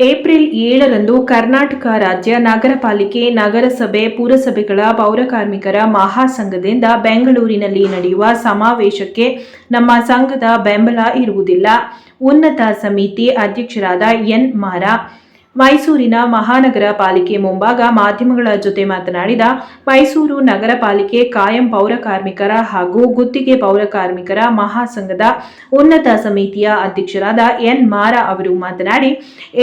April ಏಳರಂದು ಕರ್ನಾಟಕ ರಾಜ್ಯ ನಗರ ಪಾಲಿಕೆ ನಗರಸಭೆ, ಪುರಸಭೆಗಳ ಪೌರಕಾರ್ಮಿಕರ ಮಹಾಸಂಘದಿಂದ ಬೆಂಗಳೂರಿನಲ್ಲಿ ನಡೆಯುವ ಸಮಾವೇಶಕ್ಕೆ ನಮ್ಮ ಸಂಘದ ಬೆಂಬಲ ಇರುವುದಿಲ್ಲ. ಉನ್ನತ ಸಮಿತಿ ಅಧ್ಯಕ್ಷರಾದ ಎನ್ ಮಾರ ಮೈಸೂರಿನ ಮಹಾನಗರ ಪಾಲಿಕೆ ಮುಂಭಾಗ ಮಾಧ್ಯಮಗಳ ಜೊತೆ ಮಾತನಾಡಿದ ಮೈಸೂರು ನಗರ ಪಾಲಿಕೆ ಕಾಯಂ ಪೌರ ಕಾರ್ಮಿಕರ ಹಾಗೂ ಗುತ್ತಿಗೆ ಪೌರ ಕಾರ್ಮಿಕರ ಮಹಾಸಂಘದ ಉನ್ನತ ಸಮಿತಿಯ ಅಧ್ಯಕ್ಷರಾದ ಎನ್ ಮಾರ ಅವರು ಮಾತನಾಡಿ,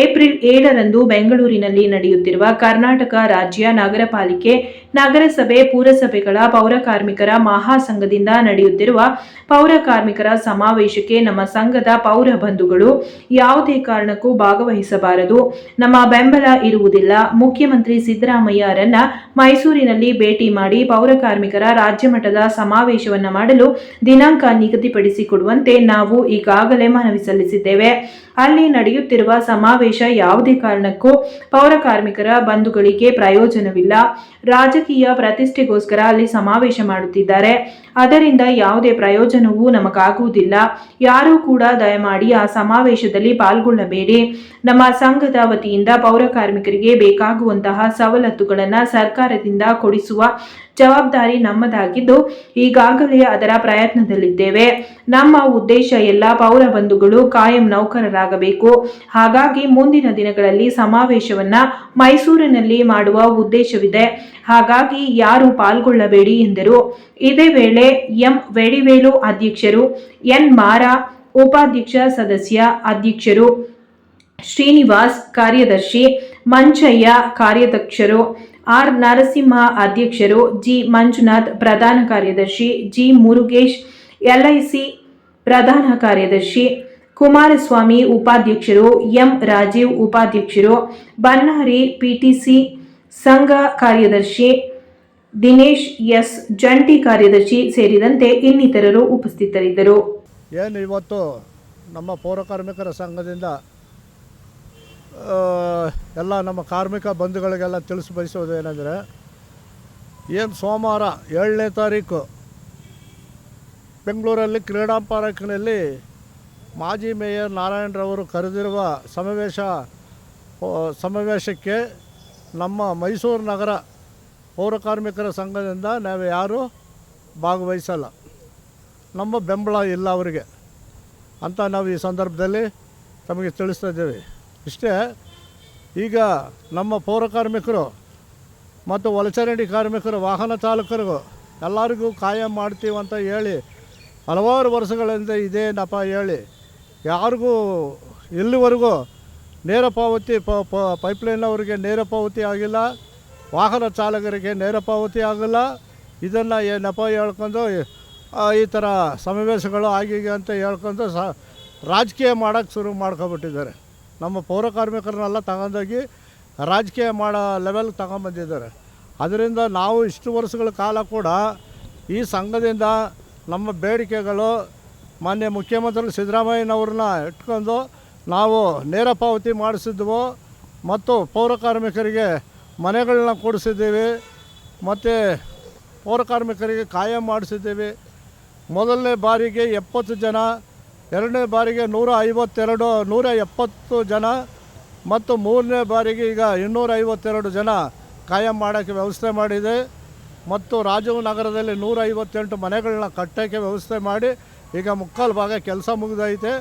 ಏಪ್ರಿಲ್ ಏಳರಂದು ಬೆಂಗಳೂರಿನಲ್ಲಿ ನಡೆಯುತ್ತಿರುವ ಕರ್ನಾಟಕ ರಾಜ್ಯ ನಗರ ಪಾಲಿಕೆ ನಗರಸಭೆ ಪುರಸಭೆಗಳ ಪೌರ ಕಾರ್ಮಿಕರ ಮಹಾಸಂಘದಿಂದ ನಡೆಯುತ್ತಿರುವ ಪೌರ ಕಾರ್ಮಿಕರ ಸಮಾವೇಶಕ್ಕೆ ನಮ್ಮ ಸಂಘದ ಪೌರ ಬಂಧುಗಳು ಯಾವುದೇ ಕಾರಣಕ್ಕೂ ಭಾಗವಹಿಸಬಾರದು. ನಮ್ಮ ಬೆಂಬಲ ಇರುವುದಿಲ್ಲ. ಮುಖ್ಯಮಂತ್ರಿ ಸಿದ್ದರಾಮಯ್ಯರನ್ನ ಮೈಸೂರಿನಲ್ಲಿ ಭೇಟಿ ಮಾಡಿ ಪೌರ ಕಾರ್ಮಿಕರ ರಾಜ್ಯ ಮಟ್ಟದ ಸಮಾವೇಶವನ್ನು ಮಾಡಲು ದಿನಾಂಕ ನಿಗದಿಪಡಿಸಿಕೊಡುವಂತೆ ನಾವು ಈಗಾಗಲೇ ಮನವಿ ಸಲ್ಲಿಸಿದ್ದೇವೆ. ಅಲ್ಲಿ ನಡೆಯುತ್ತಿರುವ ಸಮಾವೇಶ ಯಾವುದೇ ಕಾರಣಕ್ಕೂ ಪೌರ ಕಾರ್ಮಿಕರ ಬಂಧುಗಳಿಗೆ ಪ್ರಯೋಜನವಿಲ್ಲ. ರಾಜಕೀಯ ಪ್ರತಿಷ್ಠೆಗೋಸ್ಕರ ಅಲ್ಲಿ ಸಮಾವೇಶ ಮಾಡುತ್ತಿದ್ದಾರೆ. ಅದರಿಂದ ಯಾವುದೇ ಪ್ರಯೋಜನವೂ ನಮಗಾಗುವುದಿಲ್ಲ. ಯಾರೂ ಕೂಡ ದಯಮಾಡಿ ಆ ಸಮಾವೇಶದಲ್ಲಿ ಪಾಲ್ಗೊಳ್ಳಬೇಡಿ. ನಮ್ಮ ಸಂಘದ ವತಿಯಿಂದ ಪೌರ ಕಾರ್ಮಿಕರಿಗೆ ಬೇಕಾಗುವಂತಹ ಸವಲತ್ತುಗಳನ್ನು ಸರ್ಕಾರದಿಂದ ಕೊಡಿಸುವ ಜವಾಬ್ದಾರಿ ನಮ್ಮದಾಗಿದ್ದು ಈಗಾಗಲೇ ಅದರ ಪ್ರಯತ್ನದಲ್ಲಿದ್ದೇವೆ. ನಮ್ಮ ಉದ್ದೇಶ ಎಲ್ಲ ಪೌರ ಬಂಧುಗಳು ಕಾಯಂ ನೌಕರರಾಗಬೇಕು. ಹಾಗಾಗಿ ಮುಂದಿನ ದಿನಗಳಲ್ಲಿ ಸಮಾವೇಶವನ್ನ ಮೈಸೂರಿನಲ್ಲಿ ಮಾಡುವ ಉದ್ದೇಶವಿದೆ. ಹಾಗಾಗಿ ಯಾರು ಪಾಲ್ಗೊಳ್ಳಬೇಡಿ ಎಂದರು. ಇದೇ ವೇಳೆ ಎಂ ವೆಡಿವೇಲು ಅಧ್ಯಕ್ಷರು, ಎನ್ ಮಾರ ಉಪಾಧ್ಯಕ್ಷ ಸದಸ್ಯ ಅಧ್ಯಕ್ಷರು, ಶ್ರೀನಿವಾಸ್ ಕಾರ್ಯದರ್ಶಿ ಮಂಚಯ್ಯ ಕಾರ್ಯಾಧ್ಯಕ್ಷರು ಆರ್ ನರಸಿಂಹ ಅಧ್ಯಕ್ಷರು, ಜಿ ಮಂಜುನಾಥ್ ಪ್ರಧಾನ ಕಾರ್ಯದರ್ಶಿ, ಜಿ ಮುರುಗೇಶ್ ಸಿ ಪ್ರಧಾನ ಕಾರ್ಯದರ್ಶಿ, ಕುಮಾರಸ್ವಾಮಿ ಉಪಾಧ್ಯಕ್ಷರು, ಎಂ ರಾಜೀವ್ ಉಪಾಧ್ಯಕ್ಷರು, ಬನ್ನಾರಿ ಪಿಟಿಸಿ ಸಂಘ ಕಾರ್ಯದರ್ಶಿ, ದಿನೇಶ್ ಎಸ್ ಜಂಟಿ ಕಾರ್ಯದರ್ಶಿ ಸೇರಿದಂತೆ ಇನ್ನಿತರರು ಉಪಸ್ಥಿತರಿದ್ದರು. ಏನು ಇವತ್ತು ನಮ್ಮ ಪೌರ ಕಾರ್ಮಿಕರ ಸಂಘದಿಂದ ಎಲ್ಲ ನಮ್ಮ ಕಾರ್ಮಿಕ ಬಂಧುಗಳಿಗೆಲ್ಲ ತಿಳಿಸಿ ಬಯಸೋದು ಏನಂದರೆ, ಏನು ಸೋಮವಾರ ಏಳನೇ ತಾರೀಕು ಬೆಂಗಳೂರಲ್ಲಿ ಕ್ರೀಡಾ ಪಾರ್ಕ್ನಲ್ಲಿ ಮಾಜಿ ಮೇಯರ್ ನಾರಾಯಣರವರು ಕರೆದಿರುವ ಸಮಾವೇಶ ಸಮಾವೇಶಕ್ಕೆ ನಮ್ಮ ಮೈಸೂರು ನಗರ ಪೌರ ಕಾರ್ಮಿಕರ ಸಂಘದಿಂದ ನಾವು ಯಾರೂ ಭಾಗವಹಿಸಲ್ಲ. ನಮ್ಮ ಬೆಂಬಲ ಇಲ್ಲ ಅವರಿಗೆ ಅಂತ ನಾವು ಈ ಸಂದರ್ಭದಲ್ಲಿ ತಮಗೆ ತಿಳಿಸ್ತಾ ಇದ್ದೀವಿ. ಇಷ್ಟೇ ಈಗ ನಮ್ಮ ಪೌರ ಕಾರ್ಮಿಕರು ಮತ್ತು ವಲಸರಣಿ ಕಾರ್ಮಿಕರು, ವಾಹನ ಚಾಲಕರಿಗೂ ಎಲ್ಲರಿಗೂ ಕಾಯಂ ಮಾಡ್ತೀವಿ ಅಂತ ಹೇಳಿ ಹಲವಾರು ವರ್ಷಗಳಿಂದ ಇದೇ ನಪ ಹೇಳಿ ಯಾರಿಗೂ ಇಲ್ಲಿವರೆಗೂ ನೇರ ಪಾವತಿ ಪ ಪೈಪ್ಲೈನ್ ಅವರಿಗೆ ನೇರ ಪಾವತಿ ಆಗಿಲ್ಲ, ವಾಹನ ಚಾಲಕರಿಗೆ ನೇರ ಪಾವತಿ ಆಗಿಲ್ಲ. ಇದನ್ನು ಏ ನಪ ಹೇಳ್ಕೊಂಡು ಈ ಥರ ಸಮಾವೇಶಗಳು ಆಗಿದೆ ಅಂತ ಹೇಳ್ಕೊಂಡು ಸ ರಾಜಕೀಯ ಮಾಡೋಕ್ಕೆ ಶುರು ಮಾಡ್ಕೊಬಿಟ್ಟಿದ್ದಾರೆ. ನಮ್ಮ ಪೌರ ಕಾರ್ಮಿಕರನ್ನೆಲ್ಲ ತಗೊಂಡೋಗಿ ರಾಜಕೀಯ ಮಾಡೋ ಲೆವೆಲ್ಗೆ ತಗೊಂಬಂದಿದ್ದಾರೆ ಅದರಿಂದ ನಾವು ಇಷ್ಟು ವರ್ಷಗಳ ಕಾಲ ಕೂಡ ಈ ಸಂಘದಿಂದ ನಮ್ಮ ಬೇಡಿಕೆಗಳು ಮಾನ್ಯ ಮುಖ್ಯಮಂತ್ರಿ ಸಿದ್ದರಾಮಯ್ಯನವ್ರನ್ನ ಇಟ್ಕೊಂಡು ನಾವು ನೇರ ಪಾವತಿ ಮಾಡಿಸಿದ್ವು ಮತ್ತು ಪೌರ ಕಾರ್ಮಿಕರಿಗೆ ಮನೆಗಳನ್ನ ಕೊಡಿಸಿದ್ದೀವಿ ಮತ್ತು ಪೌರ ಕಾರ್ಮಿಕರಿಗೆ ಕಾಯಂ ಮಾಡಿಸಿದ್ದೀವಿ. ಮೊದಲನೇ ಬಾರಿಗೆ ಎಪ್ಪತ್ತು ಜನ ಎರಡನೇ ಬಾರಿಗೆ ನೂರ ಐವತ್ತೆರಡು, ನೂರ ಎಪ್ಪತ್ತು ಜನ ಮತ್ತು ಮೂರನೇ ಬಾರಿಗೆ ಈಗ ಇನ್ನೂರ ಐವತ್ತೆರಡು ಜನ ಕಾಯಂ ಮಾಡೋಕ್ಕೆ ವ್ಯವಸ್ಥೆ ಮಾಡಿದೆ. ಮತ್ತು ರಾಜನಗರದಲ್ಲಿ ನೂರ ಐವತ್ತೆಂಟು ಮನೆಗಳನ್ನ ಕಟ್ಟೋಕ್ಕೆ ವ್ಯವಸ್ಥೆ ಮಾಡಿ ಈಗ ಮುಕ್ಕಾಲು ಭಾಗ ಕೆಲಸ ಮುಗಿದೈತೆ.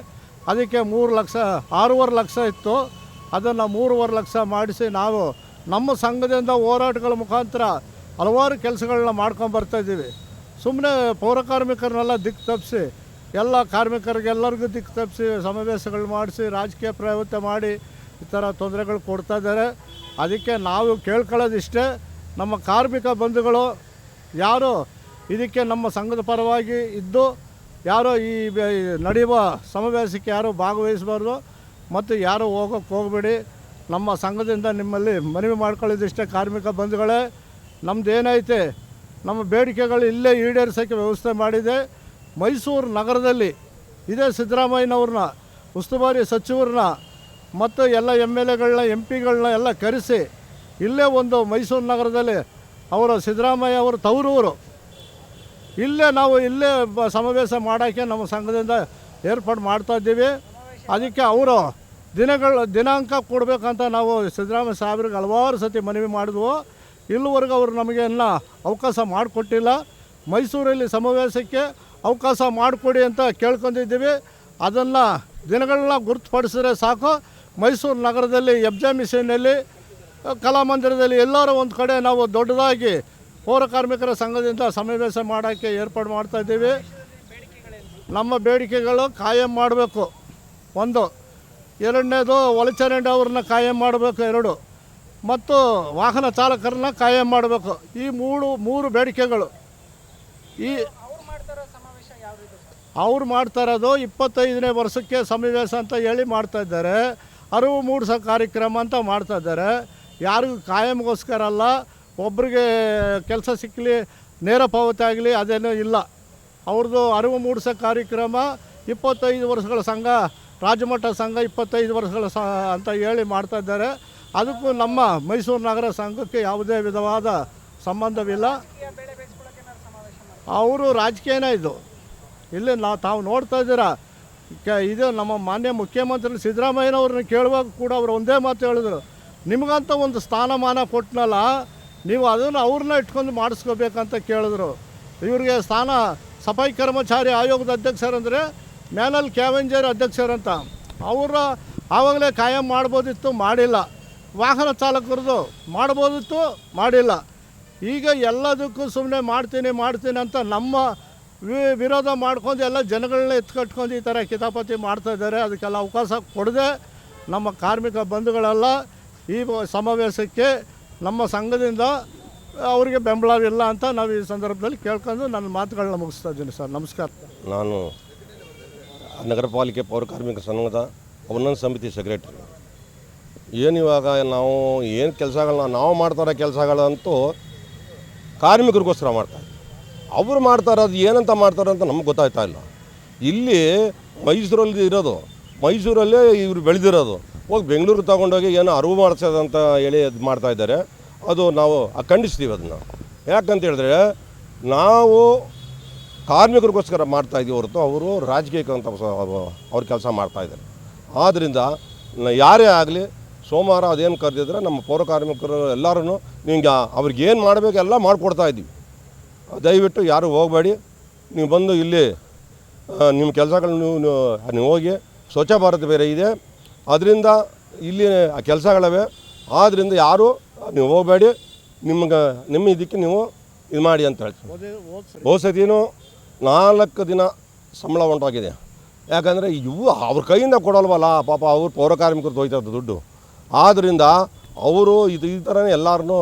ಅದಕ್ಕೆ ಮೂರು ಲಕ್ಷ, ಆರೂವರೆ ಲಕ್ಷ ಇತ್ತು. ಅದನ್ನು ಮೂರುವರೆ ಲಕ್ಷ ಮಾಡಿಸಿ ನಾವು ನಮ್ಮ ಸಂಘದಿಂದ ಹೋರಾಟಗಳ ಮುಖಾಂತರ ಹಲವಾರು ಕೆಲಸಗಳನ್ನ ಮಾಡ್ಕೊಂಡು ಬರ್ತಾಯಿದ್ದೀವಿ ಸುಮ್ಮನೆ ಪೌರಕಾರ್ಮಿಕರನ್ನೆಲ್ಲ ದಿಕ್ಕು ತಪ್ಪಿಸಿ ಎಲ್ಲ ಕಾರ್ಮಿಕರಿಗೆಲ್ಲರಿಗೂ ದಿಕ್ಕು ತಪ್ಪಿಸಿ, ಸಮಾವೇಶಗಳು ಮಾಡಿಸಿ, ರಾಜಕೀಯ ಪ್ರವೃತ್ತಿ ಮಾಡಿ ಈ ಥರ ತೊಂದರೆಗಳು ಕೊಡ್ತಾ ಇದ್ದಾರೆ. ಅದಕ್ಕೆ ನಾವು ಕೇಳ್ಕೊಳ್ಳೋದಿಷ್ಟೇ, ನಮ್ಮ ಕಾರ್ಮಿಕ ಬಂಧುಗಳು ಯಾರು ಇದಕ್ಕೆ ನಮ್ಮ ಸಂಘದ ಪರವಾಗಿ ಇದ್ದು, ಯಾರೋ ಈ ನಡೆಯುವ ಸಮಾವೇಶಕ್ಕೆ ಯಾರು ಭಾಗವಹಿಸಬಾರ್ದು ಮತ್ತು ಯಾರು ಹೋಗೋಕ್ಕೆ ಹೋಗಬೇಡಿ. ನಮ್ಮ ಸಂಘದಿಂದ ನಿಮ್ಮಲ್ಲಿ ಮನವಿ ಮಾಡ್ಕೊಳ್ಳೋದಿಷ್ಟೇ ಕಾರ್ಮಿಕ ಬಂಧುಗಳೇ. ನಮ್ಮದೇನೈತೆ ನಮ್ಮ ಬೇಡಿಕೆಗಳು ಇಲ್ಲೇ ಈಡೇರಿಸೋಕ್ಕೆ ವ್ಯವಸ್ಥೆ ಮಾಡಿದೆ. ಮೈಸೂರು ನಗರದಲ್ಲಿ ಇದೇ ಸಿದ್ದರಾಮಯ್ಯನವ್ರನ್ನ, ಉಸ್ತುವಾರಿ ಸಚಿವರನ್ನ ಮತ್ತು ಎಲ್ಲ ಎಂ ಎಲ್ ಎಗಳನ್ನ ಎಂ ಪಿಗಳನ್ನ ಎಲ್ಲ ಕರೆಸಿ ಇಲ್ಲೇ ಒಂದು ಮೈಸೂರು ನಗರದಲ್ಲಿ ಅವರು ಸಿದ್ದರಾಮಯ್ಯ ಅವರು ತವರೂರು. ಇಲ್ಲೇ ನಾವು ಇಲ್ಲೇ ಸಮಾವೇಶ ಮಾಡೋಕ್ಕೆ ನಮ್ಮ ಸಂಘದಿಂದ ಏರ್ಪಾಡು ಮಾಡ್ತಾ ಇದ್ದೀವಿ. ಅದಕ್ಕೆ ಅವರು ದಿನಗಳ ದಿನಾಂಕ ಕೊಡಬೇಕಂತ ನಾವು ಸಿದ್ದರಾಮಯ್ಯ ಸಾಹೇಬ್ರಿಗೆ ಹಲವಾರು ಸತಿ ಮನವಿ ಮಾಡಿದ್ವು. ಇಲ್ಲಿವರೆಗೂ ಅವರು ನಮಗೆ ಇನ್ನೂ ಅವಕಾಶ ಮಾಡಿಕೊಟ್ಟಿಲ್ಲ. ಮೈಸೂರಲ್ಲಿ ಸಮಾವೇಶಕ್ಕೆ ಅವಕಾಶ ಮಾಡಿಕೊಡಿ ಅಂತ ಕೇಳ್ಕೊಂಡಿದ್ದೀವಿ. ಅದನ್ನು ದಿನಗಳನ್ನ ಗುರುತುಪಡಿಸಿದ್ರೆ ಸಾಕು. ಮೈಸೂರು ನಗರದಲ್ಲಿ ಎಬ್ಜಾ ಜೆ ಮಿಷನ್ನಲ್ಲಿ ಕಲಾಮಂದಿರದಲ್ಲಿ ಎಲ್ಲರೂ ಒಂದು ಕಡೆ ನಾವು ದೊಡ್ಡದಾಗಿ ಪೌರ ಕಾರ್ಮಿಕರ ಸಂಘದಿಂದ ಸಮಾವೇಶ ಮಾಡೋಕ್ಕೆ ಏರ್ಪಾಡು ಮಾಡ್ತಾ ಇದ್ದೀವಿ. ನಮ್ಮ ಬೇಡಿಕೆಗಳು ಕಾಯಂ ಮಾಡಬೇಕು. ಒಂದು. ಎರಡನೇದು ಒಳಚರಂಡಿ ಅವ್ರನ್ನ ಕಾಯಂ ಮಾಡಬೇಕು ಎರಡು. ಮತ್ತು ವಾಹನ ಚಾಲಕರನ್ನ ಕಾಯಂ ಮಾಡಬೇಕು. ಈ ಮೂರು ಮೂರು ಬೇಡಿಕೆಗಳು. ಈ ಅವ್ರು ಮಾಡ್ತಾ ಇರೋದು ಇಪ್ಪತ್ತೈದನೇ ವರ್ಷಕ್ಕೆ ಸಮಾವೇಶ ಅಂತ ಹೇಳಿ ಮಾಡ್ತಾ ಇದ್ದಾರೆ. ಅರಿವು ಮೂಡಿಸೋ ಕಾರ್ಯಕ್ರಮ ಅಂತ ಮಾಡ್ತಾ ಇದ್ದಾರೆ. ಯಾರಿಗೂ ಕಾಯಂಗೋಸ್ಕರ ಅಲ್ಲ, ಒಬ್ರಿಗೆ ಕೆಲಸ ಸಿಕ್ಕಲಿ ನೇರ ಪಾವತಿ ಆಗಲಿ ಅದೇನೂ ಇಲ್ಲ. ಅವ್ರದ್ದು ಅರಿವು ಮೂಡಿಸೋ ಕಾರ್ಯಕ್ರಮ ಇಪ್ಪತ್ತೈದು ವರ್ಷಗಳ ಸಂಘ ರಾಜಮಟ್ಟ ಸಂಘ ಇಪ್ಪತ್ತೈದು ವರ್ಷಗಳ ಸ, ಅಂತ ಹೇಳಿ ಮಾಡ್ತಾ ಇದ್ದಾರೆ. ಅದಕ್ಕೂ ನಮ್ಮ ಮೈಸೂರು ನಗರ ಸಂಘಕ್ಕೆ ಯಾವುದೇ ವಿಧವಾದ ಸಂಬಂಧವಿಲ್ಲ. ಅವರು ರಾಜಕೀಯನೇ ಇದು. ಇಲ್ಲಿ ನಾವು ತಾವು ನೋಡ್ತಾ ಇದ್ದೀರಾ? ಕೆ, ಇದು ನಮ್ಮ ಮಾನ್ಯ ಮುಖ್ಯಮಂತ್ರಿ ಸಿದ್ದರಾಮಯ್ಯನವ್ರನ್ನ ಕೇಳುವಾಗ ಕೂಡ ಅವರು ಒಂದೇ ಮಾತು ಹೇಳಿದ್ರು. ನಿಮಗಂತ ಒಂದು ಸ್ಥಾನಮಾನ ಕೊಟ್ಟನಲ್ಲ ನೀವು ಅದನ್ನು ಅವ್ರನ್ನ ಇಟ್ಕೊಂಡು ಮಾಡಿಸ್ಕೋಬೇಕಂತ ಕೇಳಿದ್ರು. ಇವ್ರಿಗೆ ಸ್ಥಾನ ಸಫಾಯಿ ಕರ್ಮಚಾರಿ ಆಯೋಗದ ಅಧ್ಯಕ್ಷರಂದರೆ ಮ್ಯಾನಲ್ ಕ್ಯಾವೆಂಜರ್ ಅಧ್ಯಕ್ಷರಂತ. ಅವರ ಆವಾಗಲೇ ಕಾಯಂ ಮಾಡ್ಬೋದಿತ್ತು, ಮಾಡಿಲ್ಲ. ವಾಹನ ಚಾಲಕರದು ಮಾಡ್ಬೋದಿತ್ತು, ಮಾಡಿಲ್ಲ. ಈಗ ಎಲ್ಲದಕ್ಕೂ ಸುಮ್ಮನೆ ಮಾಡ್ತೀನಿ ಮಾಡ್ತೀನಿ ಅಂತ ನಮ್ಮ ವಿ- ವಿರೋಧ ಮಾಡ್ಕೊಂಡು ಎಲ್ಲ ಜನಗಳನ್ನ ಎತ್ಕಟ್ಕೊಂಡು ಈ ಥರ ಕಿತಾಪತಿ ಮಾಡ್ತಾ ಇದ್ದಾರೆ. ಅದಕ್ಕೆಲ್ಲ ಅವಕಾಶ ಕೊಡದೆ ನಮ್ಮ ಕಾರ್ಮಿಕ ಬಂಧುಗಳೆಲ್ಲ ಈ ಸಮಾವೇಶಕ್ಕೆ ನಮ್ಮ ಸಂಘದಿಂದ ಅವರಿಗೆ ಬೆಂಬಲವಿಲ್ಲ ಅಂತ ನಾವು ಈ ಸಂದರ್ಭದಲ್ಲಿ ಕೇಳ್ಕೊಂಡು ನನ್ನ ಮಾತುಗಳನ್ನ ಮುಗಿಸ್ತಾ ಇದ್ದೀನಿ ಸರ್. ನಮಸ್ಕಾರ. ನಾನು ನಗರ ಪಾಲಿಕೆ ಪೌರ ಕಾರ್ಮಿಕ ಸಂಘದ ಅವನೊಂದು ಸಮಿತಿ ಸೆಕ್ರೆಟ್ರಿ. ಏನು ಇವಾಗ ನಾವು ಏನು ಕೆಲಸಗಳನ್ನ ನಾವು ಮಾಡ್ತಾರೋ ಕೆಲಸಗಳಂತೂ ಕಾರ್ಮಿಕರಿಗೋಸ್ಕರ ಮಾಡ್ತಾರೆ ಅವರು ಮಾಡ್ತಾರೆ, ಅದು ಏನಂತ ಮಾಡ್ತಾರೆ ಅಂತ ನಮ್ಗೆ ಗೊತ್ತಾಗ್ತಾ ಇಲ್ಲ. ಇಲ್ಲಿ ಮೈಸೂರಲ್ಲಿ ಇರೋದು, ಮೈಸೂರಲ್ಲೇ ಇವರು ಬೆಳೆದಿರೋದು. ಹೋಗಿ ಬೆಂಗಳೂರು ತಗೊಂಡೋಗಿ ಏನೋ ಅರಿವು ಅಂತ ಹೇಳಿ ಅದು ಮಾಡ್ತಾ ಇದ್ದಾರೆ. ಅದು ನಾವು ಖಂಡಿಸ್ತೀವಿ ಅದನ್ನು. ಯಾಕಂತ ಹೇಳಿದ್ರೆ, ನಾವು ಕಾರ್ಮಿಕರಿಗೋಸ್ಕರ ಮಾಡ್ತಾ ಇದ್ದೀವಿ ಹೊರತು ಅವರು ರಾಜಕೀಯಕ್ಕೆ ಅಂತ ಅವ್ರ ಕೆಲಸ ಮಾಡ್ತಾ ಇದ್ದಾರೆ. ಆದ್ದರಿಂದ ಯಾರೇ ಆಗಲಿ ಸೋಮವಾರ ಅದೇನು ಕರೆದಿದ್ರೆ ನಮ್ಮ ಪೌರ ಕಾರ್ಮಿಕರು ಎಲ್ಲರೂ ನಿಮಗೆ ಅವ್ರಿಗೆ ಏನು ಮಾಡಬೇಕು ಎಲ್ಲ ಮಾಡಿಕೊಡ್ತಾ ಇದ್ದೀವಿ ದಯವಿಟ್ಟು ಯಾರು ಹೋಗಬೇಡಿ. ನೀವು ಬಂದು ಇಲ್ಲಿ ನಿಮ್ಮ ಕೆಲಸಗಳು ನೀವು ನೀವು- ಹೋಗಿ ಸ್ವಚ್ಛ ಭಾರತ ಬೇರೆ ಇದೆ. ಅದರಿಂದ ಇಲ್ಲಿ ಆ ಕೆಲಸಗಳವೆ. ಆದ್ದರಿಂದ ಯಾರು ನೀವು ಹೋಗಬೇಡಿ. ನಿಮ್ಗೆ ನಿಮ್ಮ ಇದಕ್ಕೆ ನೀವು ಇದು ಮಾಡಿ ಅಂತ ಹೇಳ್ತೀವಿ ಹೋದ ಸತಿನೂ ನಾಲ್ಕು ದಿನ ಸಂಬಳ ಹೊಂಟೋಗಿದೆ ಯಾಕಂದರೆ ಇವು ಅವ್ರ ಕೈಯಿಂದ ಕೊಡಲ್ವಲ್ಲ ಪಾಪ ಅವ್ರು ಪೌರ ಕಾರ್ಮಿಕರು ದುಡ್ಡು. ಆದ್ದರಿಂದ ಅವರು ಇದು ಈ ಥರನೇ ಎಲ್ಲರನ್ನೂ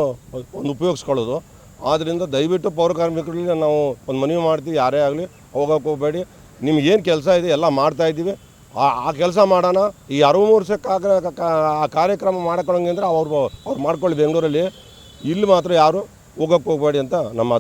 ಒಂದು ಉಪಯೋಗಿಸ್ಕೊಳ್ಳೋದು. ಆದ್ದರಿಂದ ದಯವಿಟ್ಟು ಪೌರ ಕಾರ್ಮಿಕರಲ್ಲಿ ನಾವು ಒಂದು ಮನವಿ ಮಾಡ್ತೀವಿ, ಯಾರೇ ಆಗಲಿ ಹೋಗೋಕೆ ಹೋಗಬೇಡಿ. ನಿಮಗೇನು ಕೆಲಸ ಇದೆ, ಎಲ್ಲ ಮಾಡ್ತಾ ಇದ್ದೀವಿ. ಆ ಆ ಕೆಲಸ ಮಾಡೋಣ. ಈ ಅರಿವು ಮೂರ್ಸಕ್ಕೆ ಆ ಕಾರ್ಯಕ್ರಮ ಮಾಡ್ಕೊಳ್ಳೋಂಗೆ ಅಂದರೆ ಅವ್ರು ಅವ್ರು ಮಾಡ್ಕೊಳ್ಳಿ ಬೆಂಗಳೂರಲ್ಲಿ. ಇಲ್ಲಿ ಮಾತ್ರ ಯಾರು ಹೋಗೋಕೆ ಹೋಗಬೇಡಿ ಅಂತ ನಮ್ಮ